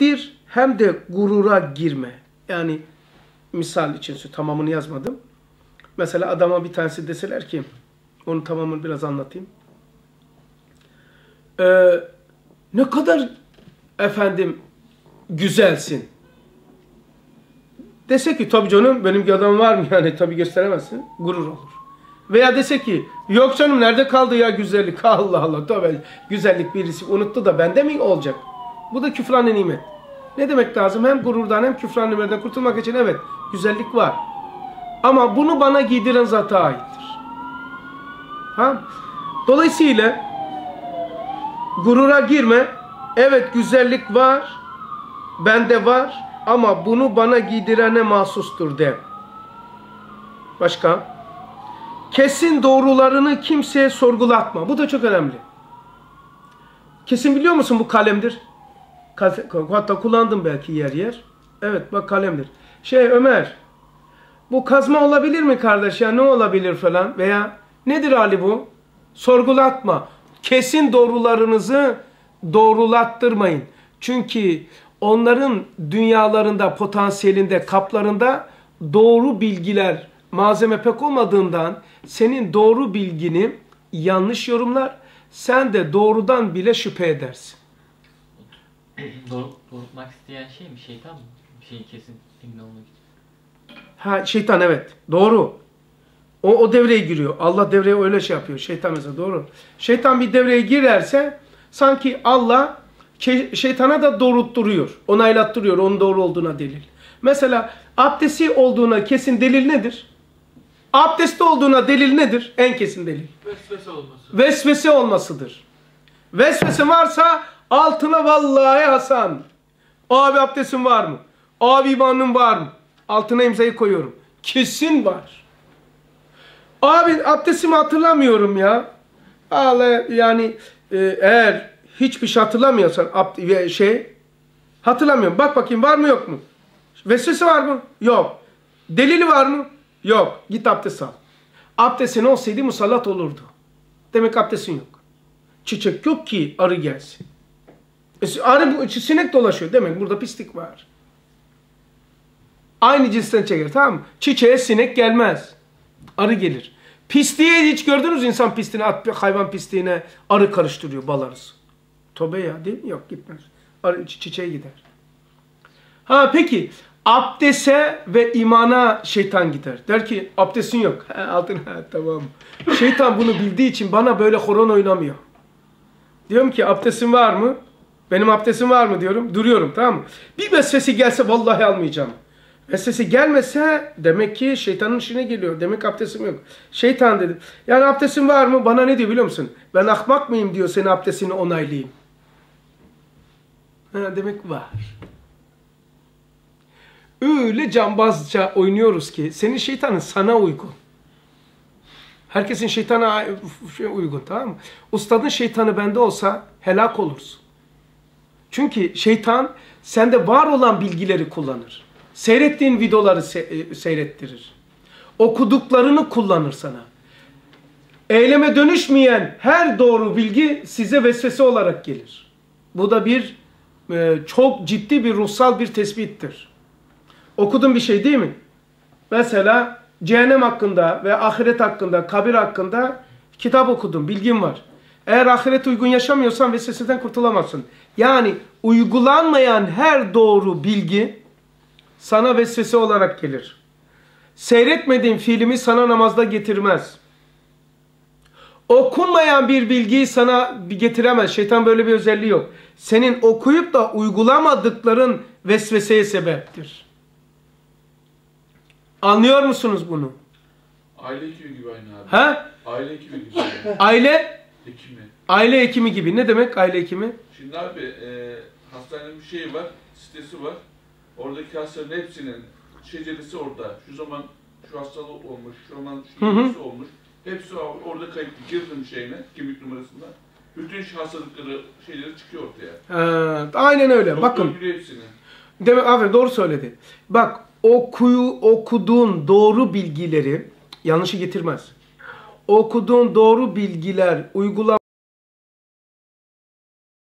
takdir hem de gurura girme. Yani misal için tamamını yazmadım. Mesela adama bir tanesi deseler ki, onu tamamını biraz anlatayım. Ee, ne kadar efendim güzelsin. Dese ki tabii canım benim bir adam var mı yani tabii gösteremezsin. Gurur olur. Veya dese ki yok canım nerede kaldı ya güzellik Allah Allah tabii güzellik birisi unuttu da bende mi olacak? Bu da küfran nimet. Ne demek lazım? Hem gururdan hem küfran nimetten kurtulmak için evet güzellik var. Ama bunu bana giydiren zata aittir. Ha? Dolayısıyla gurura girme. Evet güzellik var. Bende var. Ama bunu bana giydirene mahsustur de. Başka? Kesin doğrularını kimseye sorgulatma. Bu da çok önemli. Kesin biliyor musun bu kalemdir? Hatta kullandım belki yer yer. Evet bak kalemdir. Şey Ömer bu kazma olabilir mi kardeş ya ne olabilir falan veya nedir hali bu? Sorgulatma. Kesin doğrularınızı doğrulattırmayın. Çünkü onların dünyalarında, potansiyelinde, kaplarında doğru bilgiler, malzeme pek olmadığından senin doğru bilgini yanlış yorumlar. Sen de doğrudan bile şüphe edersin. Doğru, doğrultmak isteyen şey mi? Şeytan mı? Bir şeyin kesin emin olmak için. Ha şeytan evet. Doğru. O, o devreye giriyor. Allah devreye öyle şey yapıyor. Şeytan mesela doğru. Şeytan bir devreye girerse sanki Allah şeytana da doğrultturuyor. Onaylattırıyor. Onun doğru olduğuna delil. Mesela abdesti olduğuna kesin delil nedir? Abdesti olduğuna delil nedir? En kesin delil. Vesvese olması. Vesvese olmasıdır. Vesvese varsa altına vallahi Hasan. Abi abdestin var mı? Abi imanın var mı? Altına imzayı koyuyorum. Kesin var. Abi abdestimi hatırlamıyorum ya. Allah yani e, eğer hiçbir şey hatırlamıyorsan abd şey hatırlamıyorum. Bak bakayım var mı yok mu? Vesvese var mı? Yok. Delili var mı? Yok. Git abdest al. Abdestin olsaydı musallat olurdu. Demek abdestin yok. Çiçek yok ki arı gelsin. E, arı sinek dolaşıyor. Demek burada pislik var. Aynı cinsten çeker tamam mı? Çiçeğe sinek gelmez. Arı gelir. Pisliğe hiç gördünüz insan pisliğine, hayvan pisliğine arı karıştırıyor bal arısı. Tobe ya değil mi? Yok gitmez. Arı çiçeğe gider. Ha peki abdese ve imana şeytan gider. Der ki abdestin yok. Ha, altın ha, tamam. Şeytan bunu bildiği için bana böyle horon oynamıyor. Diyorum ki abdestin var mı? Benim abdestim var mı diyorum. Duruyorum tamam mı? Bir vesvese gelse vallahi almayacağım. Vesvese gelmese demek ki şeytanın işine geliyor. Demek abdestim yok. Şeytan dedi. Yani abdestin var mı? Bana ne diyor biliyor musun? Ben ahmak mıyım diyor senin abdestini onaylayayım. Ha, demek var. Öyle cambazca oynuyoruz ki senin şeytanın sana uygun. Herkesin şeytana şey uygun tamam mı? Ustadın şeytanı bende olsa helak olursun. Çünkü şeytan sende var olan bilgileri kullanır. Seyrettiğin videoları e, seyrettirir. Okuduklarını kullanır sana. Eyleme dönüşmeyen her doğru bilgi size vesvese olarak gelir. Bu da bir e, çok ciddi bir ruhsal bir tespittir. Okudun bir şey değil mi? Mesela cehennem hakkında ve ahiret hakkında, kabir hakkında kitap okudum, bilgim var. Eğer ahiret uygun yaşamıyorsan vesveseden kurtulamazsın. Yani uygulanmayan her doğru bilgi sana vesvese olarak gelir. Seyretmediğin filmi sana namazda getirmez. Okunmayan bir bilgiyi sana getiremez. Şeytan böyle bir özelliği yok. Senin okuyup da uygulamadıkların vesveseye sebeptir. Anlıyor musunuz bunu? Aile hekimi gibi aynı abi. Ha? Aile hekimi gibi. Aile Hekimi. aile hekimi gibi. Ne demek aile hekimi? Şimdi abi e, hastanenin bir şeyi var, sitesi var. Oradaki hastaların hepsinin şeceresi orada. Şu zaman şu hastalığı olmuş, şu zaman şu Hı hı. ilgisi olmuş. Hepsi or- orada kayıtlı. Girdim şeyine, kimlik numarasına. Bütün hastalıkları, şeyleri çıkıyor ortaya. Ee, aynen öyle. Doktor Bakın. biliyor hepsini. Demek aferin doğru söyledi. Bak okuyu okuduğun doğru bilgileri yanlışı getirmez. Okuduğun doğru bilgiler uygula